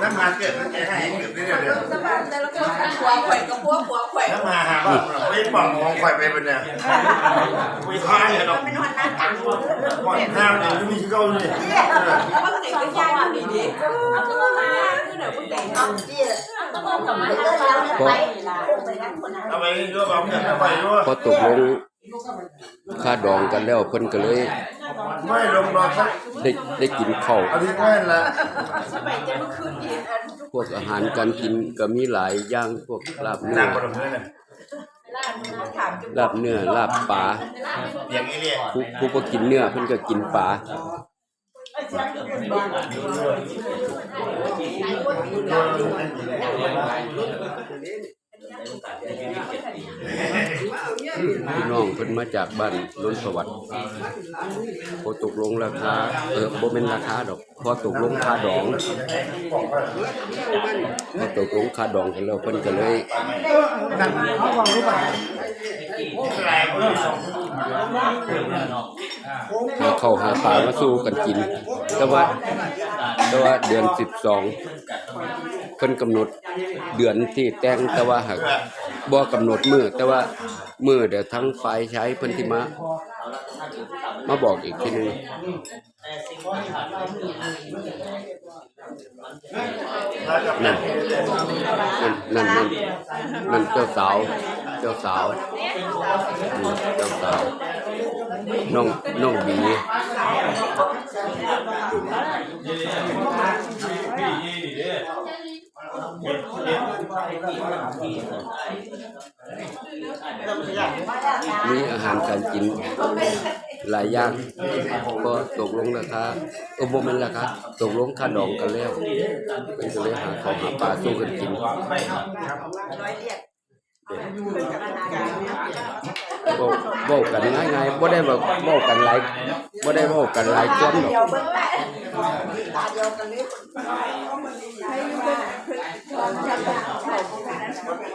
น้ำมาเกิดมันจะให้เกิดได้เดี๋ยวเดียวสบายแต่ละคนหัวแขวนกับหัวหัวแขวนน้ำมาหาบ้างไม่บอกมองควายไปเป็นเนี่ยไม่ทายหรอกเป็นวันนั้นกันก่อนห้าเนี่ยไม่มีเก้าเลยว่าเด็กก็ยากอยู่ดีๆเอาตัวมาคือเดี๋ยวคุณเด็กเอาเจี๊ยเอาตัวมากับมันเลิกแล้วไปไปนั่งคนนั้นเอาไปด้วยความเกิดเอาไปด้วยพอตกลง ค่าดองกันแล้วเพิ่นก็เลย ไม่ลงรอสักได้ได้กินข้าวอาทิตย์แม่ละสมัยจะมาคืนดีอันพวกอาหารการกินก็มีหลายอย่างพวกลาบเนื้นั่องบนมือเนี่ยถามจุ๊บลาบเนื้อลาบปลาอย่างนี้เลยผู้ผู้บ่กินเนื้อเพิ่นก็กินปลา พี่น้องเพิ่นมาจากบ้านนนสวัสดิ์พอตกลงราคาเออบ่แม่นราคาดอก พอตกลงค่าดองพอตกลงค่าดองกันแล้วเพิ่นก็เลยนั่งเขาความรู้ป่ะเลยสองหาข้าหาปลามาสู้กันกิน แต่ว่าแต่ว่าเดือน12 เพิ่นกำหนดเดือนที่แต่งแต่ว่าหากบ่กำหนดมื้อแต่ว่ามื้อเดี๋ยวทั้งฝ่ายใช้เพิ่นที่มามาบอกอีกทีหนึงนั่นนั่นนั่นนั่นนั่นเจ้าสาว เจ้าสาวอืมเจ้าสาวน้องน้องบี มีอาหารการกินหลายอย่างก็ตกลงราคาเออบ่แม่นราคาตกลงค่าดองกันแล้วเป็นก็เลยหาข้าหาปลาสู้กันกินร้อยเรียกเว้าเว้ากันง่ายบ่ได้แบบเว้ากันหลายบ่ได้เว้ากันหลายคนหรอก Come on.